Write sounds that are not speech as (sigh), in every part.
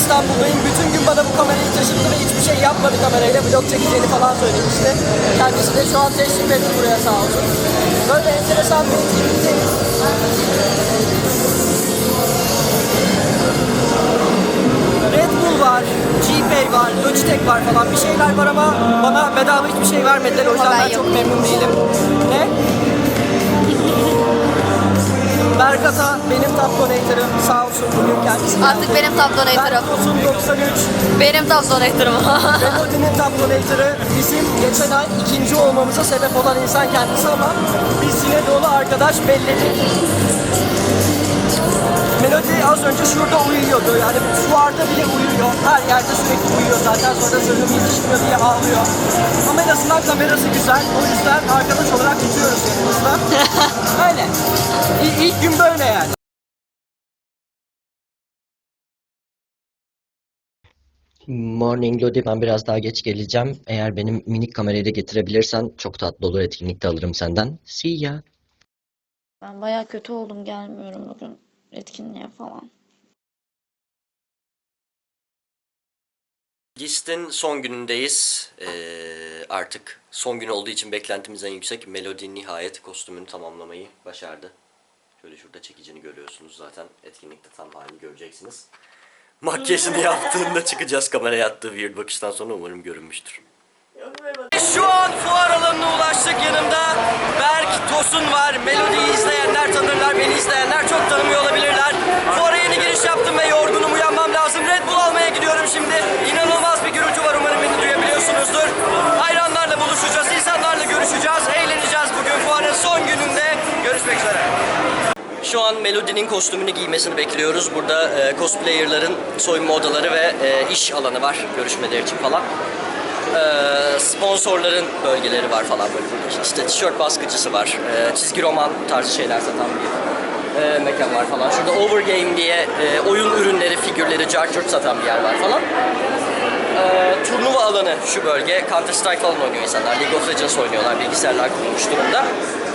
İstanbul'dayım. Bütün gün bana bu kamerayı taşıttı ve hiçbir şey yapmadı kamerayla. Vlog çekeceğini falan söylemişti. Kendisi de şu an teşrif etti buraya sağ olsun. Böyle enteresan bir etkinlikteyiz. Red Bull var, G-Pay var, Logitech var falan bir şeyler var ama bana bedava hiçbir şey vermediler. O yüzden ben ben çok memnun değilim. Ne? Top donator'ım sağ olsun bugün kendisi. Artık benim top donator'ım. Berkos'un 93, Benim top donator'ım. Melody'nin top donator'ı bizim geçen ay ikinci olmamıza sebep olan insan kendisi ama biz yine dolu arkadaş belledik. Melody az önce şurada uyuyordu. Yani fuarda bile uyuyor. Her yerde sürekli uyuyor zaten. Sonra zırhım yetişmiyor diye ağlıyor. Ama en azından kamerası güzel. O yüzden arkadaş olarak tutuyoruz yanımızda. (laughs) Öyle. İlk gün böyle yani. Morning Lodi ben biraz daha geç geleceğim. Eğer benim minik kamerayı da getirebilirsen çok tatlı olur etkinlikte alırım senden. See ya. Ben baya kötü oldum gelmiyorum bugün etkinliğe falan. List'in son günündeyiz. Ee, artık son gün olduğu için beklentimiz en yüksek. Melody nihayet kostümünü tamamlamayı başardı. Şöyle şurada çekicini görüyorsunuz zaten. Etkinlikte tam halini göreceksiniz. Makyajını yaptığında çıkacağız kameraya attığı weird bakıştan sonra umarım görünmüştür. Şu an fuar alanına ulaştık. Yanımda Berk Tosun var. Melodi'yi izleyenler tanırlar, beni izleyenler çok tanımıyor olabilirler. Fuara yeni giriş yaptım ve yorgunum uyanmam lazım. Red Bull almaya gidiyorum şimdi. İnanılmaz bir gürültü var umarım beni duyabiliyorsunuzdur. Hayranlarla buluşacağız, insanlarla görüşeceğiz, eğleneceğiz bugün fuarın son gününde. Görüşmek üzere. Şu an Melody'nin kostümünü giymesini bekliyoruz. Burada e, cosplayerların soyunma odaları ve e, iş alanı var görüşmeler için falan. E, sponsorların bölgeleri var falan böyle burada. İşte tişört baskıcısı var. E, çizgi roman tarzı şeyler satan bir e, mekan var falan. Şurada Overgame diye e, oyun ürünleri, figürleri, carchurt satan bir yer var falan. E, turnuva alanı şu bölge. Counter Strike falan oynuyor insanlar. League of Legends oynuyorlar. Bilgisayarlar kurulmuş durumda.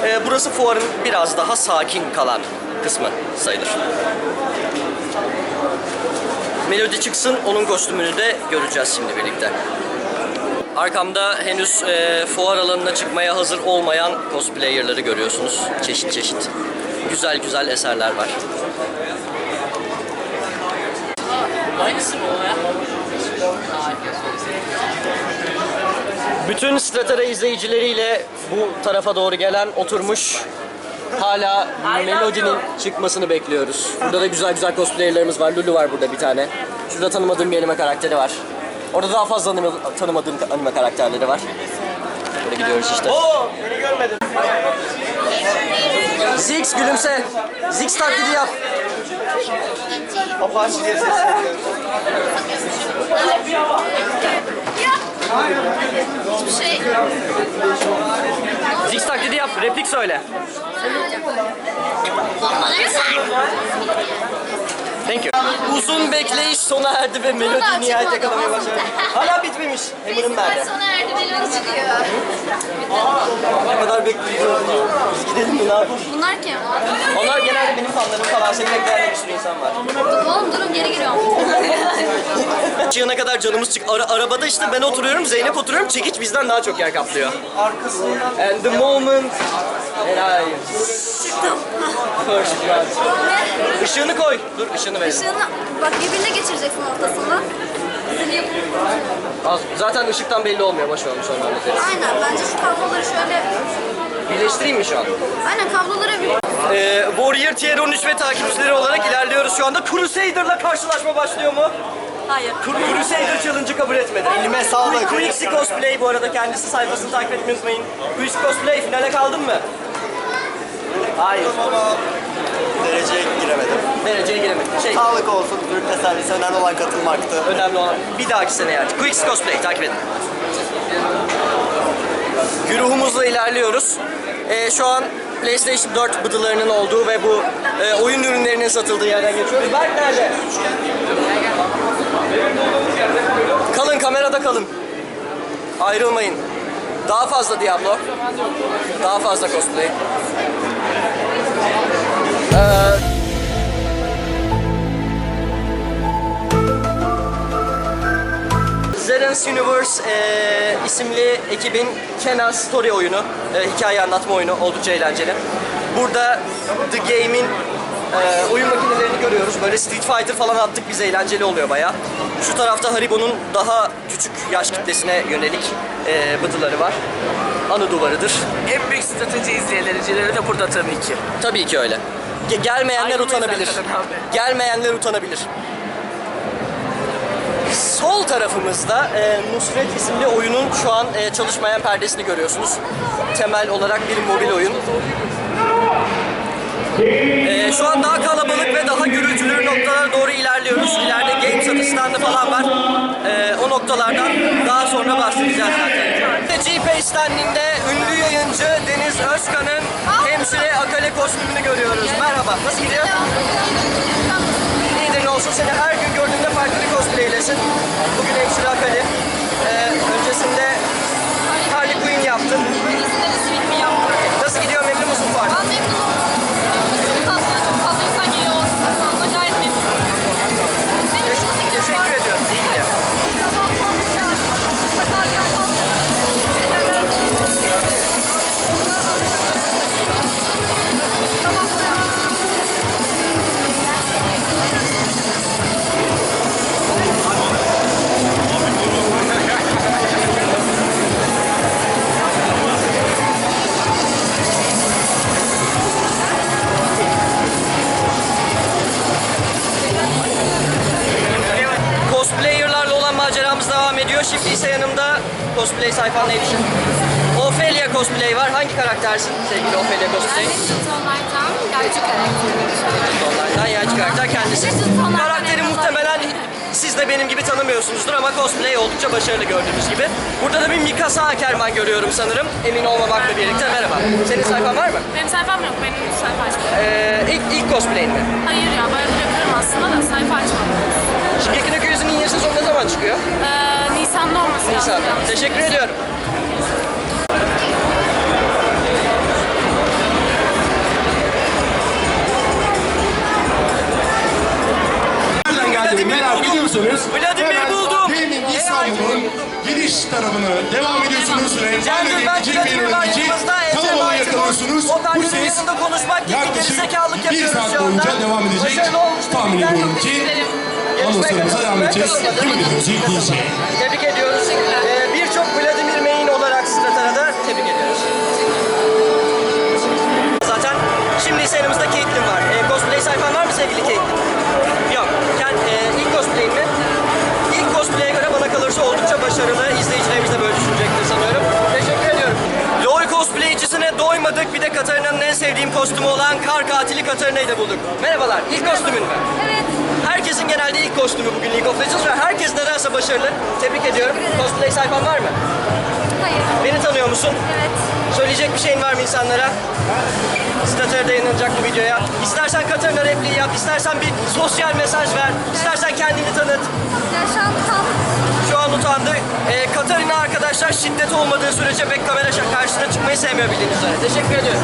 E, burası fuarın biraz daha sakin kalan kısmı sayılır. Melodi çıksın, onun kostümünü de göreceğiz şimdi birlikte. Arkamda henüz e, fuar alanına çıkmaya hazır olmayan cosplayerları görüyorsunuz. Çeşit çeşit. Güzel güzel eserler var. Aynısı mı o ya? Bütün Stratera izleyicileriyle bu tarafa doğru gelen oturmuş hala Melody'nin çıkmasını bekliyoruz. Burada da güzel güzel cosplayerlerimiz var. Lulu var burada bir tane. Şurada tanımadığım bir anime karakteri var. Orada daha fazla anime, tanımadığım anime karakterleri var. Böyle gidiyoruz işte. Oo, beni görmedin. Ziggs gülümse. Ziggs taklidi yap. Apache diye. Hiçbir şey. Ziggs taklidi yap. Replik söyle. Thank you. Uzun bekleyiş sona erdi ve melodi nihayet yakalamaya başladı. Hala bitmemiş. Hammer'ın nerede? Sona erdi melodi çıkıyor. Ne kadar bekleyeceğiz. Biz gidelim mi ne yapalım? Bunlar kim? Onlar genelde benim fanlarım falan. Seni bekleyen bir sürü insan var. Oğlum durun geri giriyorum. (laughs) Çıkana kadar canımız çık. Ara- arabada işte ben oturuyorum, Zeynep oturuyorum. Çekiç bizden daha çok yer kaplıyor. And the moment... Helal. Çıktım. First round. Işığını koy. Dur ışığını verelim. Işığını bak birbirine geçireceksin ortasına. Az- Zaten ışıktan belli olmuyor. Boş ver onu sonra hallederiz. Aynen bence şu kabloları şöyle Birleştireyim mi şu an? Aynen kabloları bir Ee, Warrior Tier 13 ve takipçileri olarak ilerliyoruz şu anda. Crusader'la karşılaşma başlıyor mu? Hayır. Cru- Crusader Challenge'ı kabul etmedi. Elime sağlık. Quixi Cosplay bu arada kendisi sayfasını takip etmeyi unutmayın. Quixi Cosplay finale kaldın mı? Hayır. Dereceye giremedim. Dereceye giremedik. Şey, Sağlık olsun, Türk tesellisi önemli olan katılmaktı. önemli olan bir dahaki sene yani. Quixi Cosplay takip edin. Güruhumuzla ilerliyoruz. Ee, şu an PlayStation 4 bıdılarının olduğu ve bu e, oyun ürünlerinin satıldığı yerden geçiyoruz. Berk nerede? Kalın kamerada kalın. Ayrılmayın. Daha fazla Diablo. Daha fazla cosplay. Zerens Universe e, isimli ekibin Kena Story oyunu, e, hikaye anlatma oyunu oldukça eğlenceli. Burada The Game'in e, oyun makinelerini görüyoruz. Böyle Street Fighter falan attık biz eğlenceli oluyor baya. Şu tarafta Haribo'nun daha küçük yaş kitlesine yönelik e, bıdıları var. Anı duvarıdır. En büyük strateji izleyicileri de burada tabii ki. Tabii ki öyle. Ge- gelmeyenler Ayrılmayız utanabilir. Gelmeyenler utanabilir. Sol tarafımızda e, Nusret isimli oyunun şu an e, çalışmayan perdesini görüyorsunuz. Temel olarak bir mobil oyun. E, şu an daha kalabalık ve daha gürültülü noktalara doğru ilerliyoruz. İleride game satış standı falan var. E, o noktalardan daha sonra bahsedeceğiz zaten. GPay standinde ünlü yayıncı Deniz Özkan'ın hemşire Akale kostümünü görüyoruz. Merhaba, nasıl gidiyor? İyidir olsun seni her gün gördüğümde farklı bir cosplaylesin. Bugün hemşire Akali. Ee, öncesinde ediyor. Şimdi ise yanımda cosplay sayfan neydi şimdi? Ophelia cosplay var. Hangi karaktersin sevgili Ophelia cosplay? Onlardan yancı karakter kendisi. Karakteri muhtemelen siz de benim gibi tanımıyorsunuzdur ama cosplay oldukça başarılı gördüğünüz gibi. Burada da bir Mikasa Ackerman görüyorum sanırım. Emin olmamakla birlikte. Merhaba. Senin sayfan var mı? Benim sayfam yok, benim sayfa açmadım. Ee, ilk, ilk cosplay'in mi? Hayır ya, bayılabilirim aslında da sayfa açmadım. Shingeki no Kyojin'in yeni sezonu ne zaman çıkıyor? Ee, Nisan'da olması lazım. Yanlış Teşekkür ediyorum. Nereden geldiğini merak ediyorsanız Vladimir hemen buldum. Gaming İstanbul'un giriş tarafına devam ediyorsunuz. Cengiz ben Vladimir var yanımızda. Kalabalığı yakalıyorsunuz. Bu ses konuşmak gibi yaklaşık gerizekalılık bir yapıyoruz saat boyunca devam edecek. Tahmin ediyorum ki. Anonslarımıza devam edeceğiz. ediyoruz? İlk DJ. Tebrik ediyoruz. Ee, Birçok Vladimir Main olarak Stratara'da tebrik ediyoruz. Zaten şimdi ise yanımızda Caitlyn var. Ee, cosplay sayfan var mı sevgili Caitlyn? Yok. Kend, e, ilk cosplay'in mi? İlk cosplay'e göre bana kalırsa oldukça başarılı. İzleyicilerimiz de böyle düşünecektir sanıyorum. Teşekkür ediyorum. LoL cosplaycisine doymadık. Bir de Katarina'nın en sevdiğim kostümü olan kar katili Katarina'yı da bulduk. Merhabalar. İlk kostümün mü? Evet. Herkesin genelde ilk kostümü bugün League of Legends ve herkes nedense başarılı. Tebrik ediyorum. Cosplay sayfan var mı? Hayır. Beni tanıyor musun? Evet. Söyleyecek bir şeyin var mı insanlara? Statörde yayınlanacak bu videoya. İstersen Katarina repliği yap, istersen bir sosyal mesaj ver, istersen kendini tanıt. Ya şu an tam Şu an utandı. Ee, Katarina arkadaşlar şiddet olmadığı sürece pek kamera karşısına çıkmayı sevmiyor bildiğiniz üzere. Teşekkür ediyorum.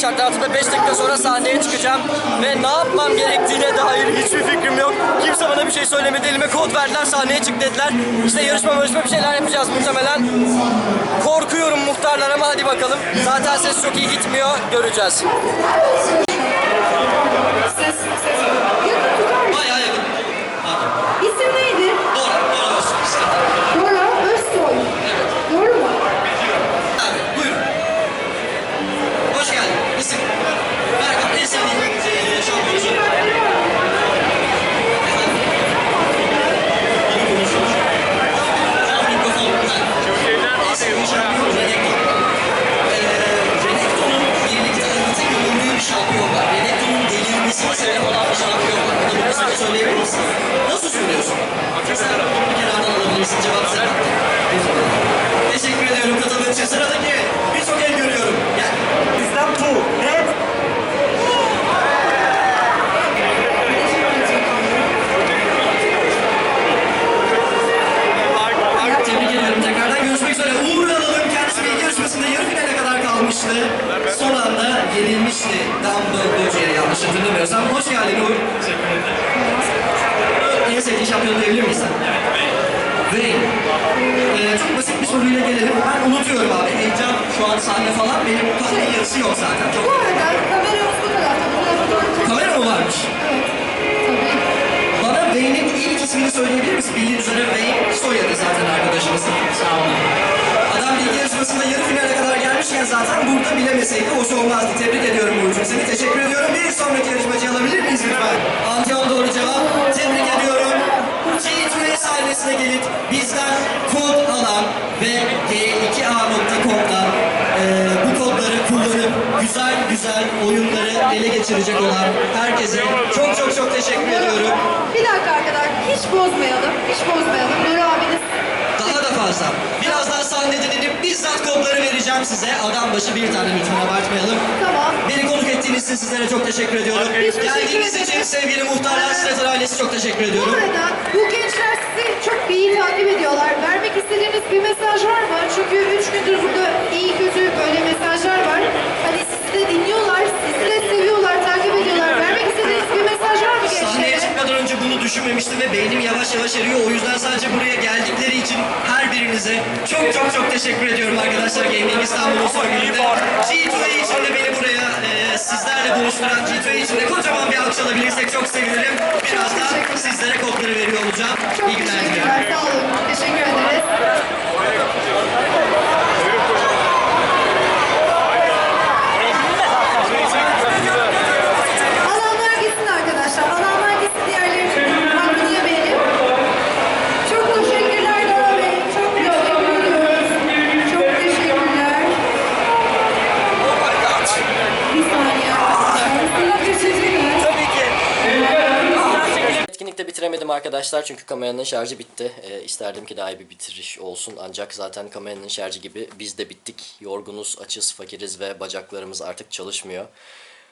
Şartlar altında 5 dakika sonra sahneye çıkacağım. Ve ne yapmam gerektiğine dair hiçbir fikrim yok. Kimse bana bir şey söylemedi. Elime kod verdiler sahneye çık dediler. İşte yarışma yarışma bir şeyler yapacağız muhtemelen. Korkuyorum muhtarlar ama hadi bakalım. Zaten ses çok iyi gitmiyor. Göreceğiz. Kalmıştı. Son anda yenilmişti. Dumbledore'ye yanlış hatırlamıyorsam. Hoş geldin Uğur. Teşekkür ederim. En sevdiğin şampiyon diyebilir miyiz sen? Wayne. Ee, çok basit bir soruyla gelelim. Ben unutuyorum abi. Heyecan şu an sahne falan. Benim kahve yarısı yok zaten. Çok Bu arada kameramız bu Kamera mı varmış? Tabii. Bana Wayne'in ilk ismini söyleyebilir misin? Bildiğiniz üzere Wayne soyadı zaten arkadaşımız. Sağ olun. Adam bilgi yarışmasında yarı finale gelmişken zaten burada bilemeseydi hoş olmazdı. Tebrik ediyorum Uğur'cum seni. Teşekkür ediyorum. Bir sonraki yarışmacıyı alabilir miyiz lütfen? Antion doğru cevap. Tebrik ediyorum. G2A sahnesine gelip bizden kod alan ve g2a.com'dan eee bu kodları kullanıp güzel güzel oyunları ele geçirecek olan herkese çok çok çok teşekkür ediyorum. Bir dakika arkadaşlar. Hiç bozmayalım. Hiç bozmayalım. Nuri abiniz Daha da fazla. Birazdan sahnede dinip bizzat kodları vereceğim size. Adam başı bir tane lütfen abartmayalım. tamam. Beni konuk ettiğiniz için sizlere çok teşekkür ediyorum. Biz teşekkür Geldiğiniz ederiz. için sevgili muhtarlar, Streter ailesi çok teşekkür Bu ediyorum. arada bu gençler sizi çok iyi takip ediyorlar. Vermek istediğiniz bir mesaj var mı? Çünkü üç gündür burada iyi kötü böyle mesajlar var. Hani sizi de dinliyorlar, düşünmemiştim ve beynim yavaş yavaş eriyor. O yüzden sadece buraya geldikleri için her birinize çok çok çok teşekkür ediyorum arkadaşlar Gaming İstanbul'un son gününde. G2A için de beni buraya e, sizlerle buluşturan G2A için de kocaman bir alkış alabilirsek çok sevinirim. Birazdan sizlere kodları veriyor olacağım. İyi günler Etkinlikte bitiremedim arkadaşlar çünkü kameranın şarjı bitti. Ee, isterdim ki daha iyi bir bitiriş olsun ancak zaten kameranın şarjı gibi biz de bittik. Yorgunuz, açız, fakiriz ve bacaklarımız artık çalışmıyor.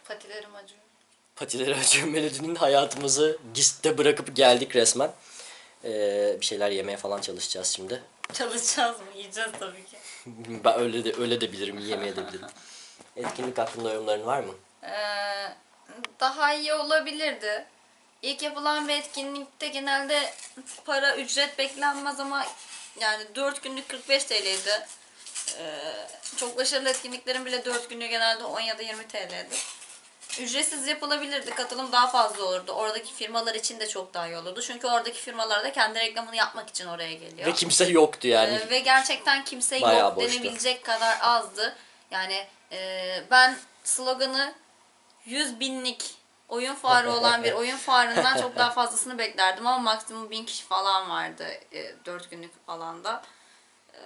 Patilerim acıyor. Patileri acıyor Melody'nin hayatımızı giste bırakıp geldik resmen. Ee, bir şeyler yemeye falan çalışacağız şimdi. Çalışacağız mı? Yiyeceğiz tabii ki. (laughs) Ben öyle de öyle de bilirim, yemeye de bilirim. (laughs) Etkinlik hakkında yorumların var mı? Ee, daha iyi olabilirdi. İlk yapılan bir etkinlikte genelde para ücret beklenmez ama yani 4 günlük 45 TL'ydi. Ee, çok başarılı etkinliklerin bile 4 günlüğü genelde 10 ya da 20 TL'di. ücretsiz yapılabilirdi. Katılım daha fazla olurdu. Oradaki firmalar için de çok daha iyi olurdu. Çünkü oradaki firmalar da kendi reklamını yapmak için oraya geliyor. Ve kimse yoktu yani. Ee, ve gerçekten kimse Bayağı yok boştu. denebilecek kadar azdı. Yani e, ben sloganı 100 binlik oyun fuarı olan bir (laughs) oyun fuarından çok daha fazlasını beklerdim ama maksimum 1000 kişi falan vardı e, 4 günlük alanda. E,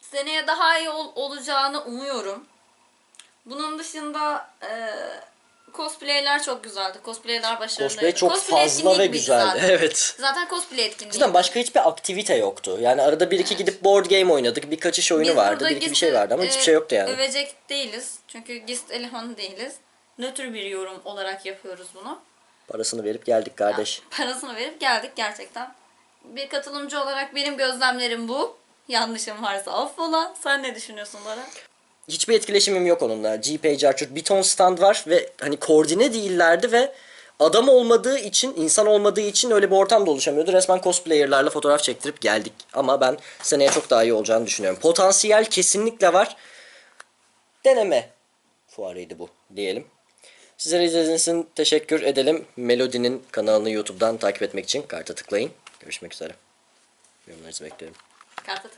seneye daha iyi ol- olacağını umuyorum. Bunun dışında e, cosplayler çok güzeldi. Cosplayler başarılıydı. Cosplay çok Cosplay fazla ve güzeldi. Zaten. (laughs) Evet. zaten cosplay etkinliği. Cidden başka hiçbir aktivite yoktu. Yani arada bir iki gidip board game oynadık. Bir kaçış oyunu Biz vardı. Bir iki bir şey vardı ama hiçbir e, şey yoktu yani. Övecek değiliz. Çünkü GIST elemanı değiliz. Nötr bir yorum olarak yapıyoruz bunu. Parasını verip geldik kardeş. Parasını verip geldik gerçekten. Bir katılımcı olarak benim gözlemlerim bu. Yanlışım varsa affola. Sen ne düşünüyorsun Lara? Hiçbir etkileşimim yok onunla. GPage Archer bir ton stand var ve hani koordine değillerdi ve adam olmadığı için, insan olmadığı için öyle bir ortam da oluşamıyordu. Resmen cosplayerlarla fotoğraf çektirip geldik. Ama ben seneye çok daha iyi olacağını düşünüyorum. Potansiyel kesinlikle var. Deneme fuarıydı bu diyelim. Sizlere izlediğiniz için teşekkür edelim. Melody'nin kanalını YouTube'dan takip etmek için karta tıklayın. Görüşmek üzere. Yorumlarınızı bekliyorum. Kartı